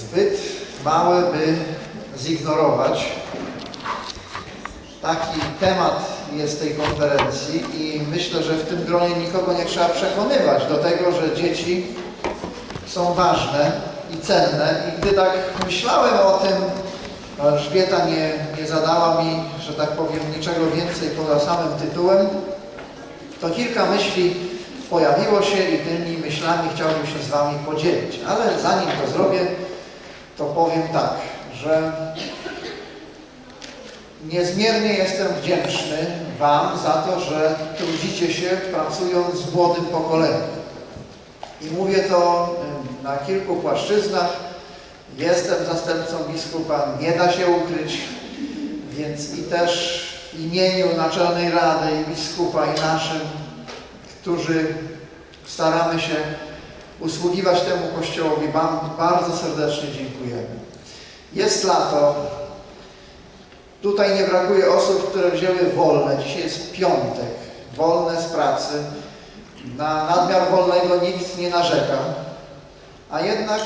zbyt małe, by zignorować. Taki temat jest tej konferencji i myślę, że w tym gronie nikogo nie trzeba przekonywać do tego, że dzieci są ważne i cenne. I gdy tak myślałem o tym, Elżbieta nie, nie zadała mi, że tak powiem, niczego więcej poza samym tytułem, to kilka myśli pojawiło się i tymi myślami chciałbym się z Wami podzielić. Ale zanim to zrobię, to powiem tak, że niezmiernie jestem wdzięczny Wam za to, że trudzicie się pracując z młodym pokoleniem. I mówię to y, na kilku płaszczyznach. Jestem zastępcą biskupa, nie da się ukryć, więc i też w imieniu Naczelnej Rady i biskupa i naszym, którzy staramy się usługiwać temu Kościołowi, Wam bardzo serdecznie dziękujemy. Jest lato, tutaj nie brakuje osób, które wzięły wolne. Dzisiaj jest piątek, wolne z pracy. Na nadmiar wolnego nikt nie narzeka, a jednak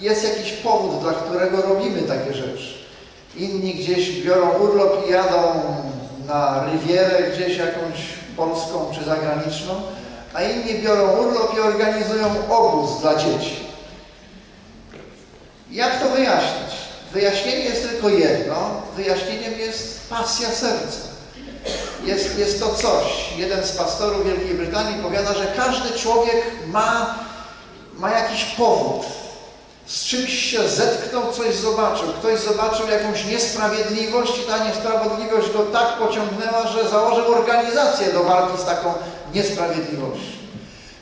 jest jakiś powód, dla którego robimy takie rzeczy. Inni gdzieś biorą urlop i jadą na rywierę gdzieś jakąś polską czy zagraniczną, a inni biorą urlop i organizują obóz dla dzieci. Jak to wyjaśnić? Wyjaśnienie jest tylko jedno. Wyjaśnieniem jest pasja serca. Jest, jest to coś. Jeden z pastorów Wielkiej Brytanii powiada, że każdy człowiek ma, ma jakiś powód. Z czymś się zetknął, coś zobaczył. Ktoś zobaczył jakąś niesprawiedliwość i ta niesprawiedliwość go tak pociągnęła, że założył organizację do walki z taką niesprawiedliwością.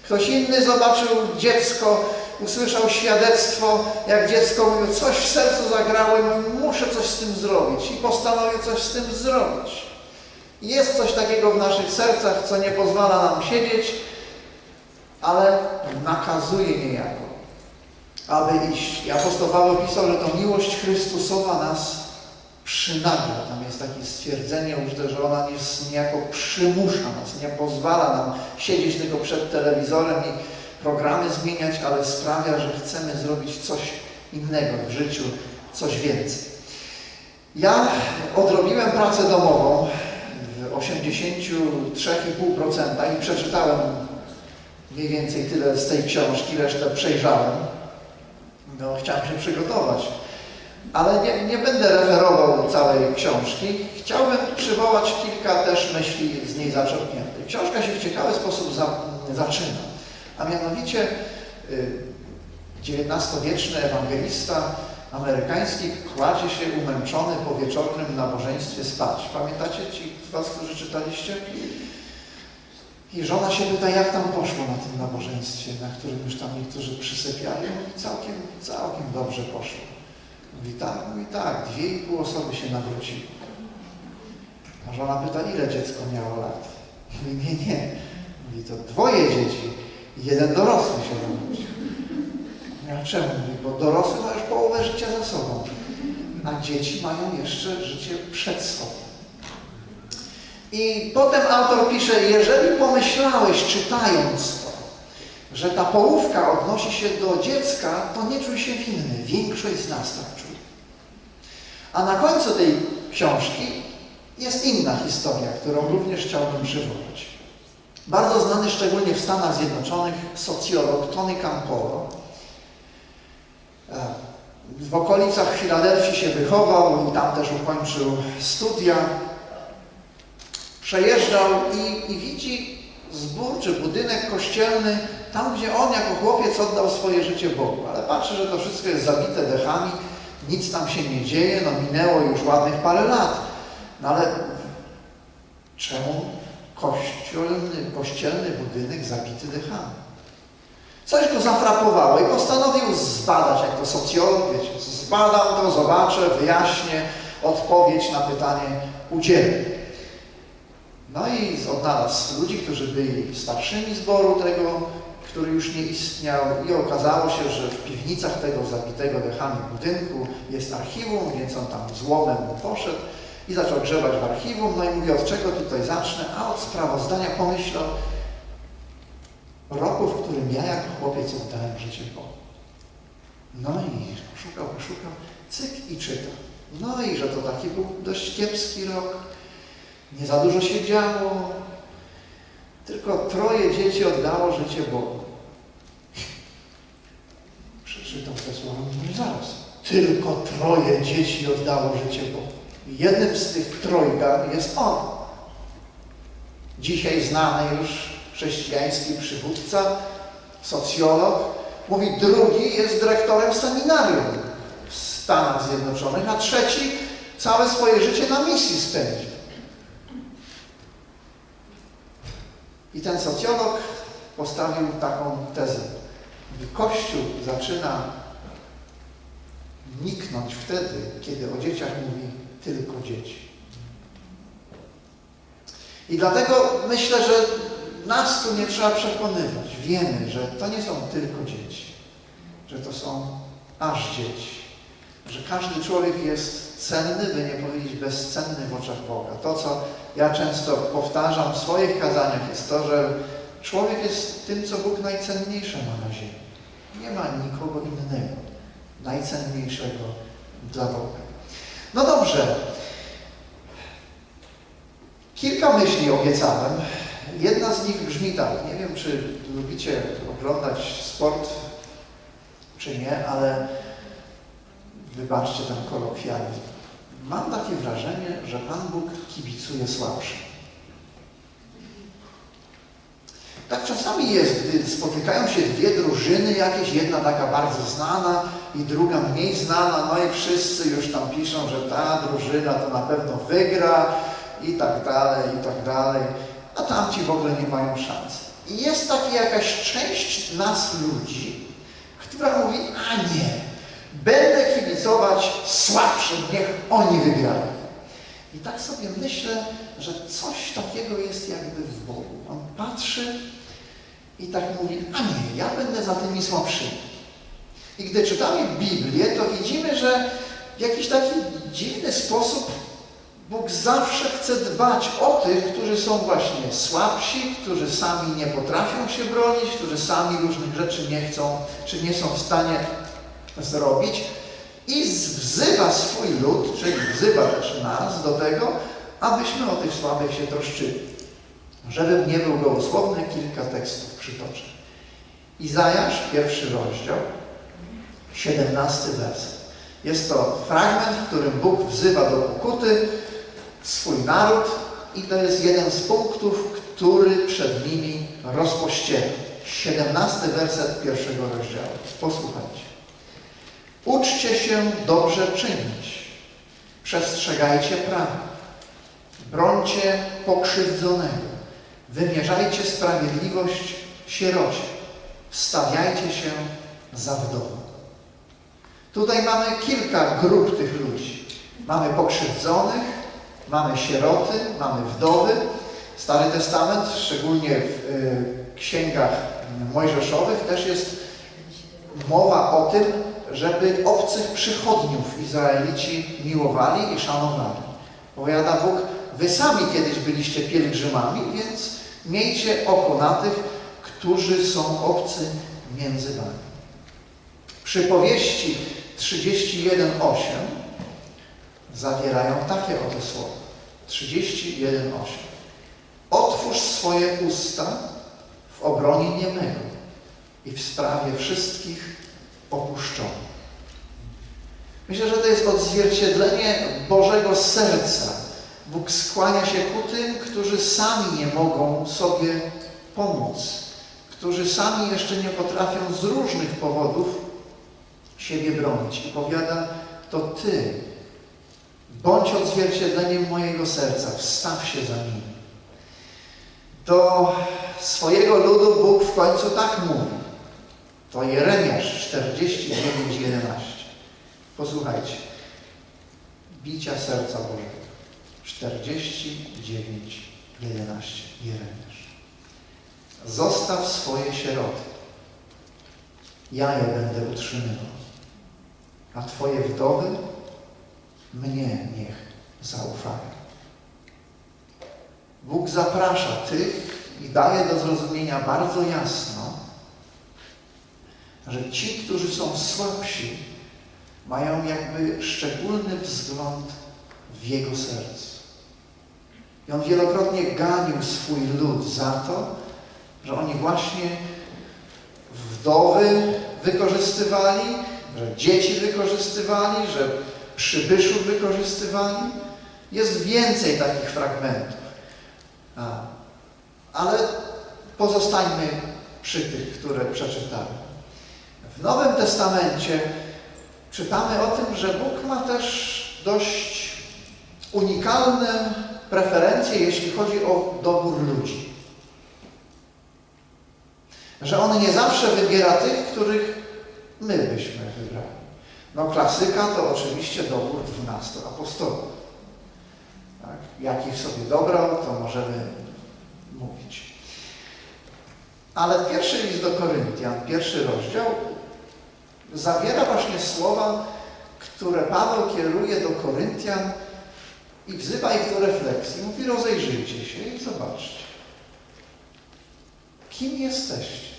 Ktoś inny zobaczył dziecko, usłyszał świadectwo, jak dziecko mówiło, coś w sercu mówi, muszę coś z tym zrobić. I postanowił coś z tym zrobić. Jest coś takiego w naszych sercach, co nie pozwala nam siedzieć, ale nakazuje niejako, aby iść. I apostoł Paweł pisał, że to miłość Chrystusowa nas przynagla. Tam jest takie stwierdzenie użyte, że ona jest niejako przymusza nas, nie pozwala nam siedzieć tylko przed telewizorem i programy zmieniać, ale sprawia, że chcemy zrobić coś innego w życiu, coś więcej. Ja odrobiłem pracę domową w 83,5% i przeczytałem mniej więcej tyle z tej książki, resztę przejrzałem. No, chciałem się przygotować. Ale nie, nie będę referował całej książki. Chciałbym przywołać kilka też myśli z niej zaczerpniętych. Książka się w ciekawy sposób za, zaczyna. A mianowicie XIX-wieczny ewangelista amerykański kładzie się umęczony po wieczornym nabożeństwie spać. Pamiętacie ci z Was, którzy czytaliście? I żona się pyta, jak tam poszło na tym nabożeństwie, na którym już tam niektórzy przysypiali. Mówi, całkiem, całkiem dobrze poszło. Mówi tak, mówi tak, dwie i pół osoby się nawróciły. A żona pyta, ile dziecko miało lat? Mówi, nie, nie. Mówi, to dwoje dzieci i jeden dorosły się nawrócił. A czemu? Mówi, bo dorosły ma już połowę życia za sobą, a dzieci mają jeszcze życie przed sobą. I potem autor pisze, jeżeli pomyślałeś czytając że ta połówka odnosi się do dziecka, to nie czuj się winny. Większość z nas tak czuje. A na końcu tej książki jest inna historia, którą również chciałbym przywołać. Bardzo znany szczególnie w Stanach Zjednoczonych socjolog Tony Campolo w okolicach Filadelfii się wychował i tam też ukończył studia. Przejeżdżał i, i widzi zbór czy budynek kościelny tam, gdzie on jako chłopiec oddał swoje życie Bogu. Ale patrzy, że to wszystko jest zabite dechami, nic tam się nie dzieje, no minęło już ładnych parę lat. No ale czemu kościelny, kościelny budynek zabity dechami? Coś go zafrapowało i postanowił zbadać, jak to socjolog, wiecie, zbadam to, zobaczę, wyjaśnię, odpowiedź na pytanie udzielę. No i odnalazł ludzi, którzy byli starszymi zboru tego, który już nie istniał i okazało się, że w piwnicach tego zabitego dechami budynku jest archiwum, więc on tam złomem poszedł i zaczął grzebać w archiwum, no i mówi, od czego tutaj zacznę, a od sprawozdania pomyślał, roku, w którym ja jako chłopiec oddałem życie Bogu. No i szukał, szukał, cyk i czyta. No i że to taki był dość kiepski rok, nie za dużo się działo, tylko troje dzieci oddało życie Bogu. Przeczytał te słowa, mówi zaraz, tylko troje dzieci oddało życie Bogu. Jednym z tych trojga jest on. Dzisiaj znany już chrześcijański przywódca, socjolog, mówi, drugi jest dyrektorem seminarium w Stanach Zjednoczonych, a trzeci całe swoje życie na misji spędził. I ten socjolog postawił taką tezę. Kościół zaczyna niknąć wtedy, kiedy o dzieciach mówi tylko dzieci. I dlatego myślę, że nas tu nie trzeba przekonywać. Wiemy, że to nie są tylko dzieci, że to są aż dzieci, że każdy człowiek jest cenny, by nie powiedzieć bezcenny w oczach Boga. To, co ja często powtarzam w swoich kazaniach, jest to, że człowiek jest tym, co Bóg najcenniejsze ma na ziemi. Nie ma nikogo innego najcenniejszego dla Boga. No dobrze. Kilka myśli obiecałem. Jedna z nich brzmi tak. Nie wiem, czy lubicie oglądać sport, czy nie, ale wybaczcie ten kolokwializm. Mam takie wrażenie, że Pan Bóg kibicuje słabszym. Tak czasami jest, gdy spotykają się dwie drużyny, jakieś jedna taka bardzo znana i druga mniej znana, no i wszyscy już tam piszą, że ta drużyna to na pewno wygra i tak dalej, i tak dalej, a tamci w ogóle nie mają szans. I jest taka jakaś część nas ludzi, która mówi, a nie, będę kibicować słabszym, niech oni wygrają. I tak sobie myślę, że coś takiego jest jakby w Bogu. On patrzy i tak mówi, a nie, ja będę za tymi słabszymi. I gdy czytamy Biblię, to widzimy, że w jakiś taki dziwny sposób Bóg zawsze chce dbać o tych, którzy są właśnie słabsi, którzy sami nie potrafią się bronić, którzy sami różnych rzeczy nie chcą, czy nie są w stanie zrobić. I wzywa swój lud, czyli wzywa też nas do tego, abyśmy o tych słabych się troszczyli. Żebym nie był gołosłowny, kilka tekstów przytoczę. Izajasz, pierwszy rozdział, 17 werset. Jest to fragment, w którym Bóg wzywa do pokuty swój naród i to jest jeden z punktów, który przed nimi rozpościera. 17 werset pierwszego rozdziału. Posłuchajcie. Uczcie się dobrze czynić. Przestrzegajcie prawa. Brońcie pokrzywdzonego. Wymierzajcie sprawiedliwość sierocie. Wstawiajcie się za wdową. Tutaj mamy kilka grup tych ludzi. Mamy pokrzywdzonych, mamy sieroty, mamy wdowy. Stary Testament, szczególnie w y, księgach mojżeszowych, też jest mowa o tym, żeby obcych przychodniów Izraelici miłowali i szanowali. Powiada Bóg, wy sami kiedyś byliście pielgrzymami, więc miejcie oko na tych, którzy są obcy między wami. Przypowieści 31.8 zawierają takie oto słowa. 31.8 Otwórz swoje usta w obronie niemego i w sprawie wszystkich opuszczonych. Myślę, że to jest odzwierciedlenie Bożego serca. Bóg skłania się ku tym, którzy sami nie mogą sobie pomóc, którzy sami jeszcze nie potrafią z różnych powodów siebie bronić. I powiada, to Ty, bądź odzwierciedleniem mojego serca, wstaw się za nimi. Do swojego ludu Bóg w końcu tak mówi. To Jeremiasz 49:11. Posłuchajcie. Bicia serca Bożego. 49:11. Jeremiasz. Zostaw swoje sieroty. Ja je będę utrzymywał. A Twoje wdowy mnie niech zaufają. Bóg zaprasza tych i daje do zrozumienia bardzo jasno, że ci, którzy są słabsi, mają jakby szczególny wzgląd w Jego sercu. I On wielokrotnie ganił swój lud za to, że oni właśnie wdowy wykorzystywali, że dzieci wykorzystywali, że przybyszów wykorzystywali. Jest więcej takich fragmentów. Ale pozostańmy przy tych, które przeczytałem. W Nowym Testamencie czytamy o tym, że Bóg ma też dość unikalne preferencje, jeśli chodzi o dobór ludzi. Że On nie zawsze wybiera tych, których my byśmy wybrali. No klasyka to oczywiście dobór dwunastu apostołów. Tak? Jakich sobie dobrał, to możemy mówić. Ale pierwszy list do Koryntian, pierwszy rozdział, zawiera właśnie słowa, które Paweł kieruje do Koryntian i wzywa ich do refleksji. Mówi, rozejrzyjcie się i zobaczcie. Kim jesteście?